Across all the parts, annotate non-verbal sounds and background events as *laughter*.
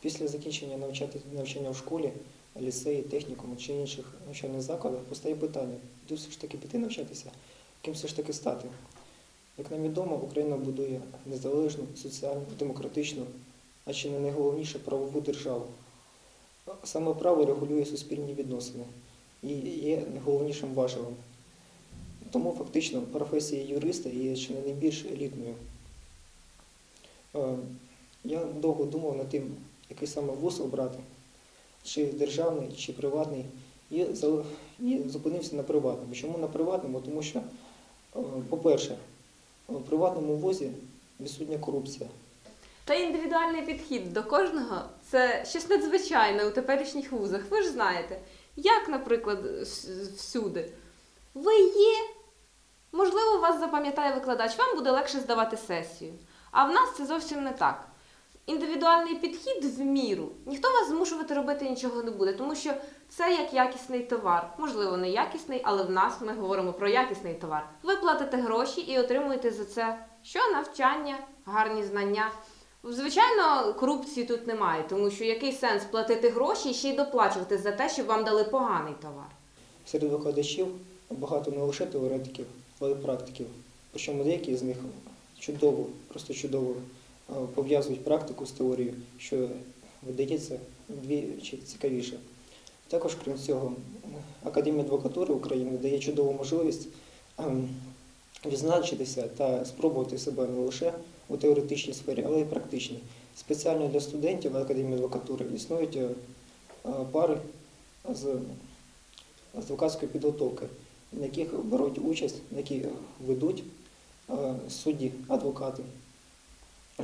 Після закінчення навчання в школі, ліцеї, технікуму чи інших навчальних закладах постає питання, куди все ж таки піти навчатися, ким все ж таки стати. Як нам відомо, Україна будує незалежну, соціальну, демократичну, а чи не найголовніше правову державу. Саме право регулює суспільні відносини і є найголовнішим важелем. Тому фактично професія юриста є чи не найбільш елітною. Е, Я довго думав над тим, який саме вуз обрати, чи державний, чи приватний, і, зупинився на приватному. Чому на приватному? Тому що, е, по-перше, в приватному вузі відсутня корупція. Та індивідуальний підхід до кожного це щось надзвичайне у теперішніх вузах. Ви ж знаєте, як, наприклад, всюди. Ви є, можливо, вас запам'ятає викладач, вам буде легше здавати сесію. А в нас це зовсім не так. Індивідуальний підхід в міру. Ніхто вас змушувати робити нічого не буде, тому що це як якісний товар. Можливо, не якісний, але в нас ми говоримо про якісний товар. Ви платите гроші і отримуєте за це що навчання, гарні знання. Звичайно, корупції тут немає, тому що який сенс платити гроші і ще й доплачувати за те, щоб вам дали поганий товар. Серед викладачів багато не лише теоретиків, але й практиків. Причому деякі з них чудово, просто чудово пов'язують практику з теорією, що видається вдвічі цікавіше. Також, крім цього, Академія адвокатури України дає чудову можливість ем, відзначитися та спробувати себе не лише у теоретичній сфері, але й практичній. Спеціально для студентів Академії адвокатури існують е, е, пари з адвокатської підготовки, на яких беруть участь, на які ведуть е, судді, адвокати,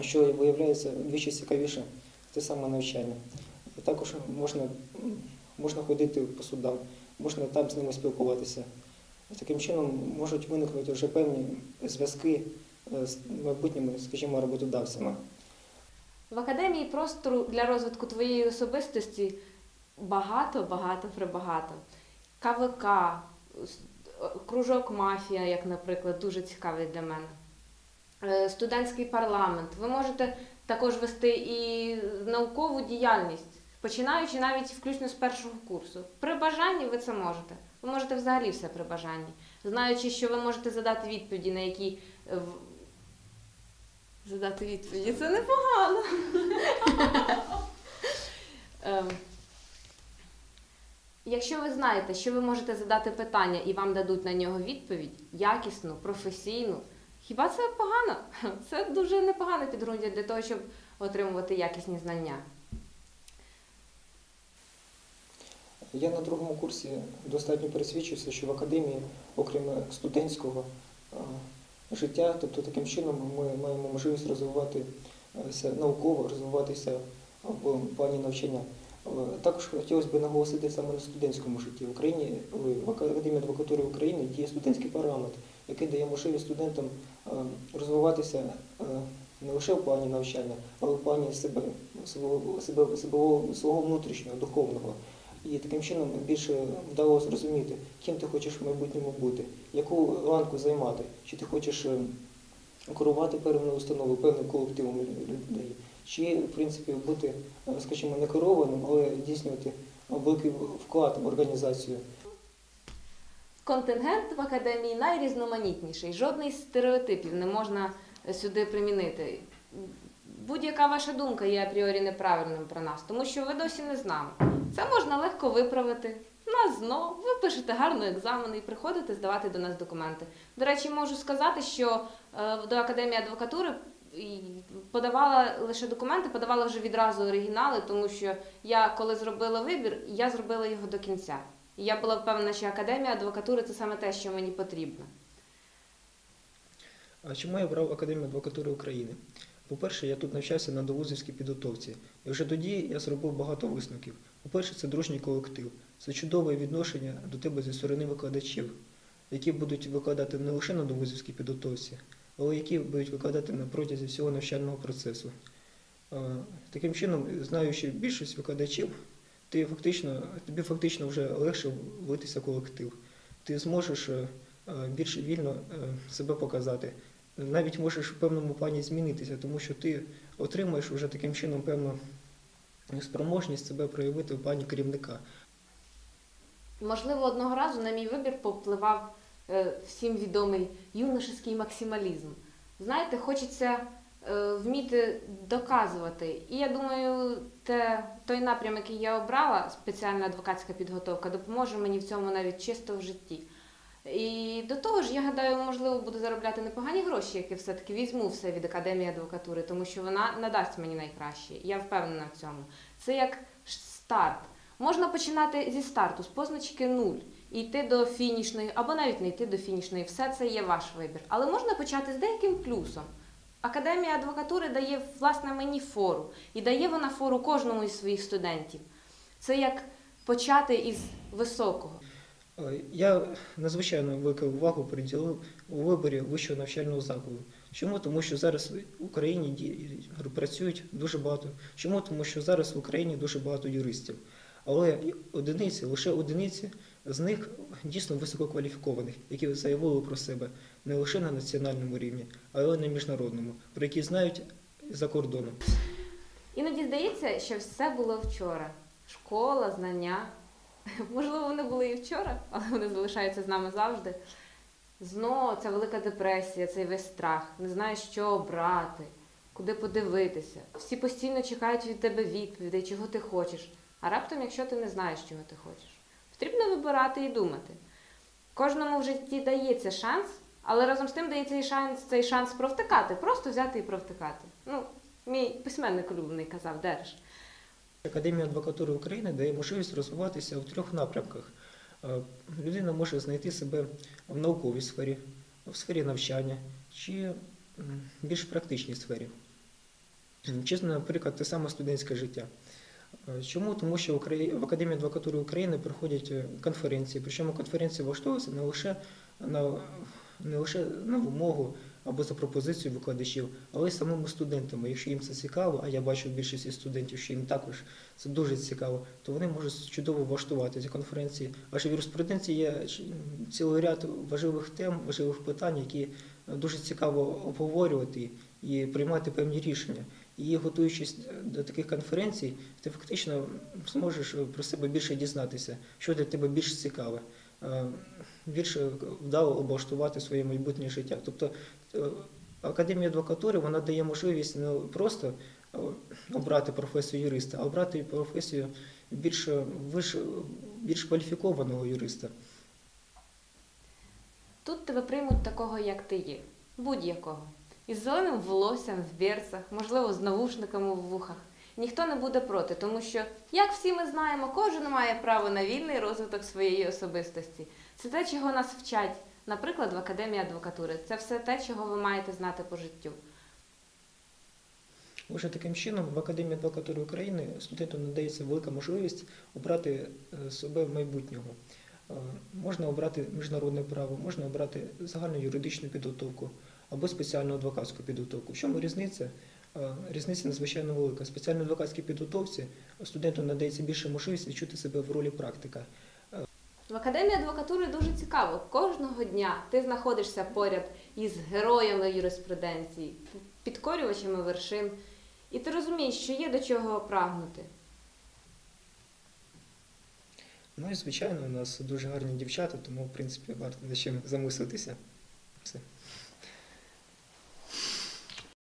що виявляється двічі цікавіше те саме навчання. Також можна, можна ходити по судам, можна там з ними спілкуватися. Таким чином можуть виникнути вже певні зв'язки е, з майбутніми, скажімо, роботодавцями. В академії простору для розвитку твоєї особистості багато, багато прибагато. КВК, кружок мафія, як, наприклад, дуже цікавий для мене. Е, Студентський парламент. Ви можете також вести і наукову діяльність, починаючи навіть включно з першого курсу. При бажанні ви це можете. Ви можете взагалі все при бажанні, знаючи, що ви можете задати відповіді, на які е, задати відповіді. Це непогано. *laughs* Ем, Якщо ви знаєте, що ви можете задати питання і вам дадуть на нього відповідь якісну, професійну, хіба це погано? *laughs* Це дуже непогане підґрунтя для того, щоб отримувати якісні знання. Я на другому курсі достатньо пересвідчився, що в академії, окрім студентського е, життя, тобто таким чином ми маємо можливість розвиватися науково, розвиватися в плані навчання. Е, Також хотілося б наголосити саме на студентському житті. В Україні в Академії адвокатури України діє студентський парламент, який дає можливість студентам е, розвиватися е, не лише в плані навчання, але в плані себе, себе, себе, свого внутрішнього, духовного. І таким чином більше вдалося зрозуміти, ким ти хочеш в майбутньому бути, яку ланку займати, чи ти хочеш е, керувати певною установою, певним колективом людей, чи, в принципі, бути, скажімо, не керованим, але здійснювати великий вклад в організацію. Контингент в академії найрізноманітніший. Жодний з стереотипів не можна сюди примінити. Будь-яка ваша думка є апріорі неправильним про нас, тому що ви досі не з нами. Це можна легко виправити. На ЗНО, ви пишете гарно екзамен і приходите здавати до нас документи. До речі, можу сказати, що е, до Академії адвокатури подавала лише документи, подавала вже відразу оригінали, тому що я, коли зробила вибір, я зробила його до кінця. І я була впевнена, що академія адвокатури це саме те, що мені потрібно. А чому я брав Академію адвокатури України? По-перше, я тут навчався на довузівській підготовці. І вже тоді я зробив багато висновків. По-перше, це дружній колектив, це чудове відношення до тебе зі сторони викладачів, які будуть викладати не лише на довузівській підготовці, але які будуть викладати на протязі всього навчального процесу. Таким чином, знаючи більшість викладачів, ти фактично, тобі фактично вже легше влитися в колектив. Ти зможеш е, е, більш вільно е, себе показати. Навіть можеш в певному плані змінитися, тому що ти отримаєш вже таким чином певну спроможність себе проявити в плані керівника. Можливо, одного разу на мій вибір повпливав всім відомий юношеський максималізм. Знаєте, хочеться вміти доказувати. І я думаю, те, той напрям, який я обрала, спеціальна адвокатська підготовка, допоможе мені в цьому навіть чисто в житті. І до того ж, я гадаю, можливо, буду заробляти непогані гроші, які все-таки візьму все від академії адвокатури, тому що вона надасть мені найкраще. Я впевнена в цьому. Це як старт. Можна починати зі старту, з позначки нуль, і йти до фінішної, або навіть не йти до фінішної. Все це є ваш вибір. Але можна почати з деяким плюсом. Академія адвокатури дає власне мені фору, і дає вона фору кожному із своїх студентів. Це як почати із високого. Е, Я надзвичайно велику увагу приділив у виборі вищого навчального закладу. Чому? Тому що зараз в Україні працюють дуже багато. Чому? Тому що зараз в Україні дуже багато юристів. Але одиниці, лише одиниці з них дійсно висококваліфікованих, які заявили про себе не лише на національному рівні, але й на міжнародному, про які знають за кордоном. Іноді здається, що все було вчора. Школа, знання. *laughs* Можливо, вони були і вчора, але вони залишаються з нами завжди. Знову ця велика депресія, цей весь страх, не знаєш, що обрати, куди подивитися. Всі постійно чекають від тебе відповідей, чого ти хочеш. А раптом, якщо ти не знаєш, чого ти хочеш, потрібно вибирати і думати. Кожному в житті дається шанс, але разом з тим дається і шанс цей шанс провтикати, просто взяти і провтикати. Ну, мій письменник улюблений казав, Дереш. Академія адвокатури України дає можливість розвиватися в трьох напрямках. Е, Людина може знайти себе в науковій сфері, в сфері навчання чи м, більш практичній сфері. Чи, наприклад, те саме студентське життя. Е, Чому? Тому що в Академії адвокатури України проходять е, конференції, причому конференції влаштовуються не лише на, не лише на вимогу або за пропозицію викладачів, але й самими студентами. Якщо їм це цікаво, а я бачу більшість студентів, що їм також це дуже цікаво, то вони можуть чудово влаштувати ці конференції. Адже в юриспруденції є цілий ряд важливих тем, важливих питань, які дуже цікаво обговорювати і приймати певні рішення. І готуючись до таких конференцій, ти фактично зможеш про себе більше дізнатися, що для тебе більш цікаве, е, більше вдало облаштувати своє майбутнє життя. Тобто е, Академія адвокатури вона дає можливість не просто е, обрати професію юриста, а обрати професію більш, виш, більш кваліфікованого юриста. Тут тебе приймуть такого, як ти є, будь-якого. Із зеленим волоссям в берцах, можливо, з навушниками в вухах. Ніхто не буде проти, тому що, як всі ми знаємо, кожен має право на вільний розвиток своєї особистості. Це те, чого нас вчать, наприклад, в Академії адвокатури. Це все те, чого ви маєте знати по життю. Лише таким чином в Академії адвокатури України студенту надається велика можливість обрати е, себе майбутнього. Е, Можна обрати міжнародне право, можна обрати загальну юридичну підготовку або спеціальну адвокатську підготовку. В чому різниця? Різниця надзвичайно велика. В спеціальній адвокатській підготовці студенту надається більше можливість відчути себе в ролі практика. В Академії адвокатури дуже цікаво. Кожного дня ти знаходишся поряд із героями юриспруденції, підкорювачами вершин, і ти розумієш, що є до чого прагнути. Ну і звичайно, у нас дуже гарні дівчата, тому в принципі варто над чим замислитися. Все.